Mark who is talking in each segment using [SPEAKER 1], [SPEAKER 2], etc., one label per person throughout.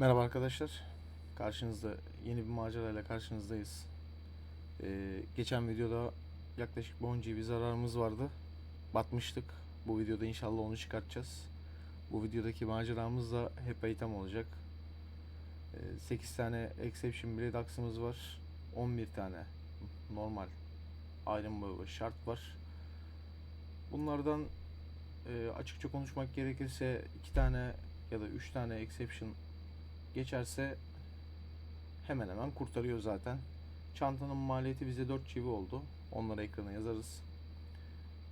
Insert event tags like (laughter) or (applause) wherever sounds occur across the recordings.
[SPEAKER 1] Merhaba arkadaşlar. Karşınızda yeni bir macerayla karşınızdayız. Ee, geçen videoda yaklaşık 10 GB zararımız vardı. Batmıştık. Bu videoda inşallah onu çıkartacağız. Bu videodaki maceramız da hep item olacak. Ee, 8 tane exception blade aksımız var. 11 tane normal bow ve şart var. Bunlardan e, açıkça konuşmak gerekirse 2 tane ya da 3 tane exception geçerse hemen hemen kurtarıyor zaten. Çantanın maliyeti bize 4 çivi oldu. Onları ekrana yazarız.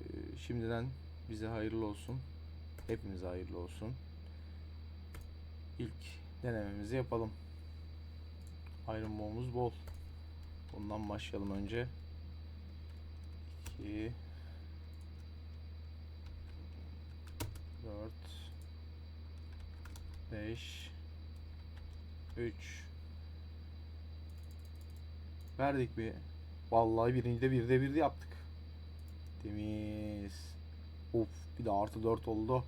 [SPEAKER 1] Ee, şimdiden bize hayırlı olsun. Hepimize hayırlı olsun. İlk denememizi yapalım. Bow'umuz bol. Bundan başlayalım önce. 2 4 5 3 Verdik bir. Vallahi birinci de bir de bir de yaptık. Temiz. Uf bir de artı 4 oldu.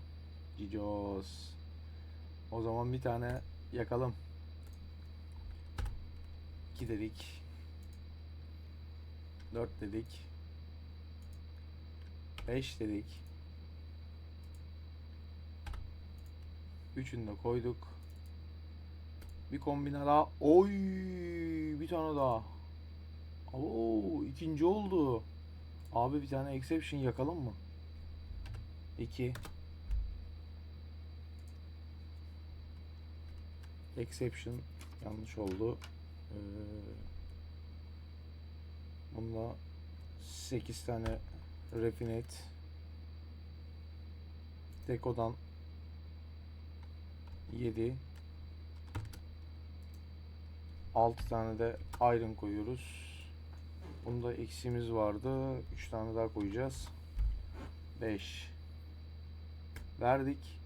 [SPEAKER 1] Cicos. O zaman bir tane yakalım. 2 dedik. 4 dedik. 5 dedik. Üçünü de koyduk. Bir kombine daha. Oy, bir tane daha. Oo, ikinci oldu. Abi bir tane exception yakalım mı? İki. Exception yanlış oldu. Ee, bunda 8 tane refinate Deko'dan 7 6 tane de iron koyuyoruz. Bunda eksiğimiz vardı. 3 tane daha koyacağız. 5 Verdik.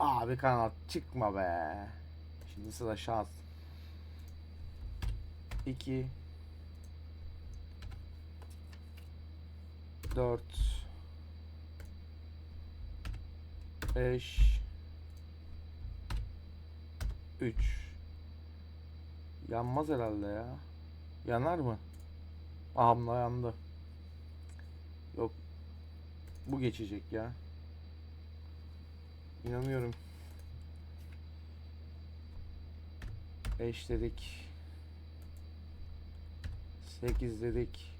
[SPEAKER 1] Abi kanat çıkma be. Şimdi sıra şans. 2 4 5 3 Yanmaz herhalde ya. Yanar mı? Ahamla yandı. Yok. Bu geçecek ya. İnanıyorum. 5 dedik. 8 dedik.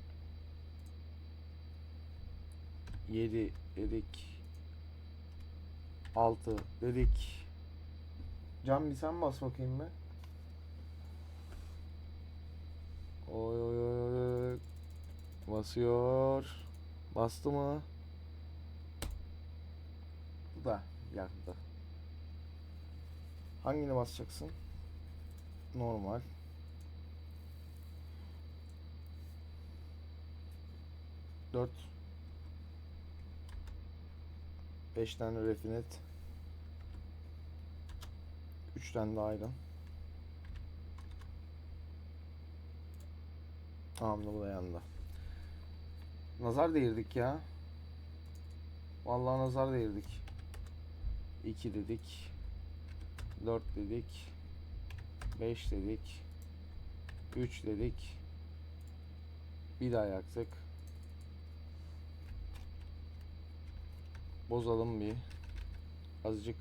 [SPEAKER 1] 7 dedik. 6 dedik. Can bir sen bas bakayım be. Oy oy oy oy. Basıyor. Bastı mı? Bu da yaktı. Hangini basacaksın? Normal. Dört. Beş tane refinet. Üç tane de ayran. Tamam da yandı. Nazar değirdik ya. Vallahi nazar değirdik. 2 dedik. 4 dedik. 5 dedik. 3 dedik. Bir daha yaktık. Bozalım bir. Azıcık.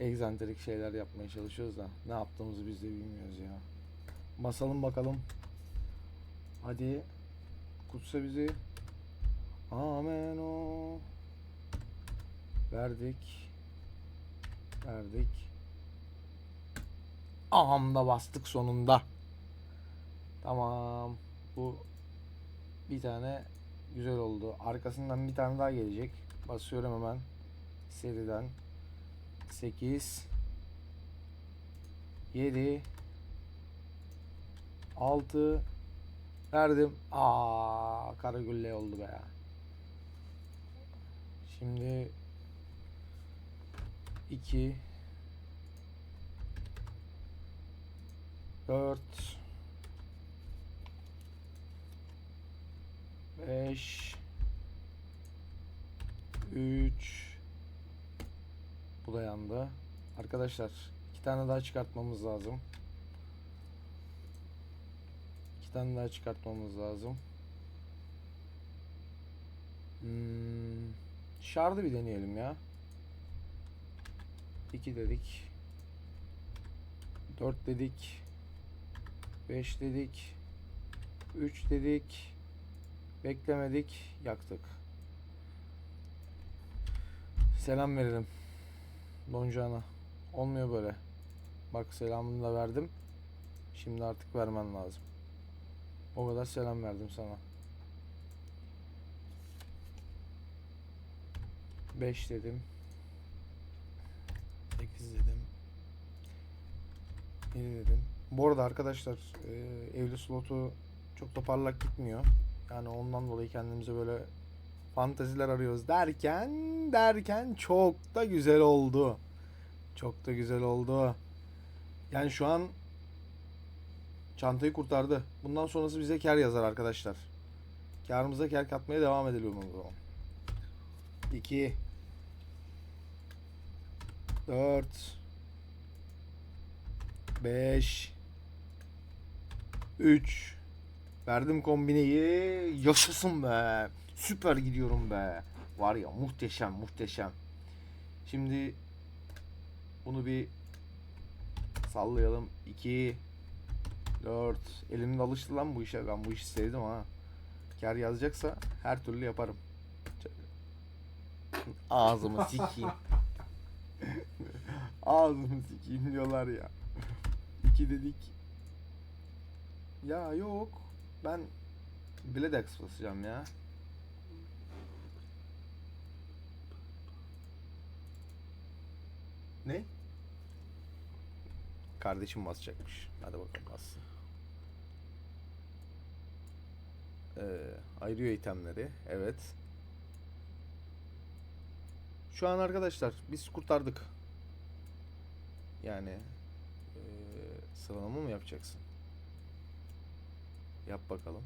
[SPEAKER 1] Egzantrik şeyler yapmaya çalışıyoruz da ne yaptığımızı biz de bilmiyoruz ya. Basalım bakalım. Hadi kutsa bizi. Amen o. Verdik. Verdik. Aham da bastık sonunda. Tamam. Bu bir tane güzel oldu. Arkasından bir tane daha gelecek. Basıyorum hemen seriden. 8 7 6 verdim. Aa, Karagülle oldu be ya. Şimdi 2 4 5 3 Bu da yandı. Arkadaşlar iki tane daha çıkartmamız lazım. İki tane daha çıkartmamız lazım. Hmm, şardı bir deneyelim ya. 2 dedik. 4 dedik. 5 dedik. 3 dedik. Beklemedik. Yaktık. Selam verelim. Doncan'a. Olmuyor böyle. Bak selamını da verdim. Şimdi artık vermen lazım. O kadar selam verdim sana. 5 dedim. 8 dedim. 7 dedim. Bu arada arkadaşlar evli slotu çok da parlak gitmiyor. Yani ondan dolayı kendimize böyle fanteziler arıyoruz derken derken çok da güzel oldu. Çok da güzel oldu. Yani şu an çantayı kurtardı. Bundan sonrası bize kar yazar arkadaşlar. Karımıza kar katmaya devam edelim o zaman. 2 4 5 3 Verdim kombineyi. Yaşasın be. Süper gidiyorum be. Var ya muhteşem muhteşem. Şimdi bunu bir sallayalım. 2 4 Elimde alıştı lan bu işe. Ben bu işi sevdim ha. Kar yazacaksa her türlü yaparım. Ağzımı sikeyim. (laughs) Ağzımı sikeyim diyorlar ya. 2 dedik. Ya yok. Ben Bledex basacağım ya. Ne? Kardeşim basacakmış. Hadi bakalım bassın. Ee, ayırıyor itemleri. Evet. Şu an arkadaşlar biz kurtardık. Yani ee, sıralama mı yapacaksın? Yap bakalım.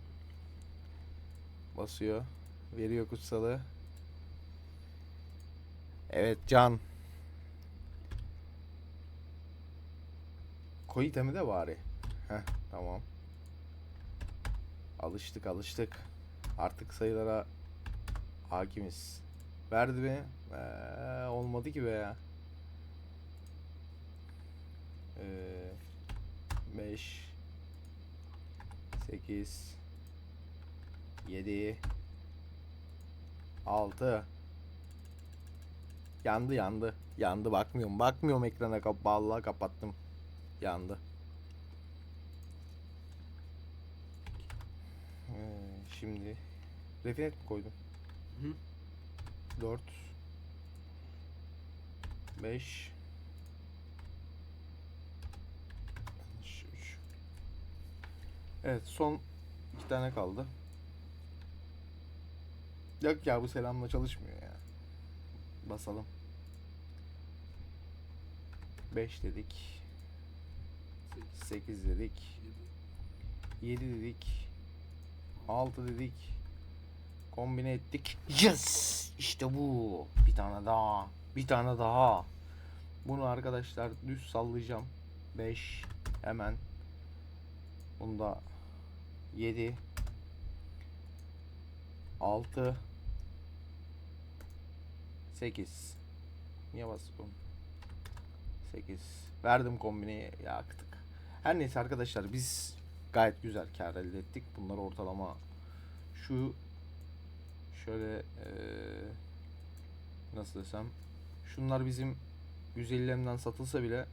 [SPEAKER 1] Basıyor. Veriyor kutsalı. Evet Can. Koy itemi de bari. Heh tamam. Alıştık alıştık. Artık sayılara hakimiz. Verdi mi? Ee, olmadı ki be ya. Ee, 5 8 7 6 Yandı yandı. Yandı bakmıyorum. Bakmıyorum ekrana vallahi kapattım. Yandı. Ee, şimdi refinet mi koydum?
[SPEAKER 2] Hı.
[SPEAKER 1] 4 5 3 Evet son iki tane kaldı. Yok ya bu selamla çalışmıyor ya. Basalım. 5 dedik. 8 dedik. 7 dedik. 6 dedik. Kombine ettik. Yes! İşte bu. Bir tane daha. Bir tane daha. Bunu arkadaşlar düz sallayacağım. 5 hemen. Bunda 7 6 8 Niye bastım? 8 Verdim kombineyi yaktık. Her neyse arkadaşlar biz gayet güzel kar elde ettik. Bunlar ortalama şu şöyle eee, nasıl desem şunlar bizim 150'lemden satılsa bile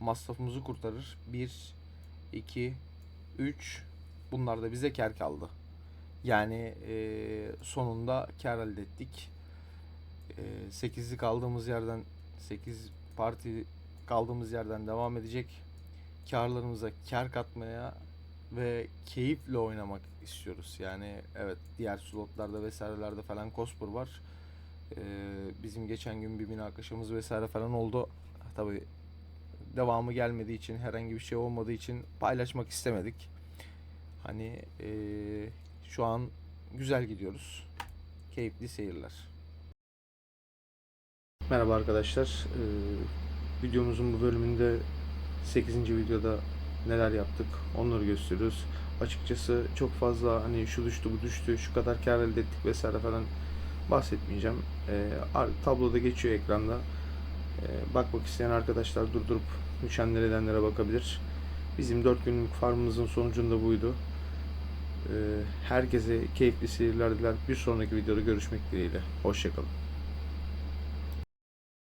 [SPEAKER 1] masrafımızı kurtarır. 1 2 3 bunlar da bize kar kaldı. Yani eee, sonunda kar elde ettik. Eee 8'li kaldığımız yerden 8 parti kaldığımız yerden devam edecek. Karlarımıza kar katmaya ve keyifle oynamak istiyoruz. Yani evet diğer slotlarda vesairelerde falan Cosper var. Ee, bizim geçen gün bir münakaşamız vesaire falan oldu. Tabi devamı gelmediği için herhangi bir şey olmadığı için paylaşmak istemedik. Hani ee, şu an güzel gidiyoruz. Keyifli seyirler. Merhaba arkadaşlar. Ee, videomuzun bu bölümünde 8. videoda neler yaptık onları gösteriyoruz. Açıkçası çok fazla hani şu düştü bu düştü şu kadar kar elde ettik vesaire falan bahsetmeyeceğim. Ar- tabloda geçiyor ekranda. Ee, bakmak isteyen arkadaşlar durdurup düşenlere edenlere bakabilir. Bizim 4 günlük farmımızın sonucunda buydu. Ee, herkese keyifli seyirler diler. Bir sonraki videoda görüşmek dileğiyle. Hoşçakalın.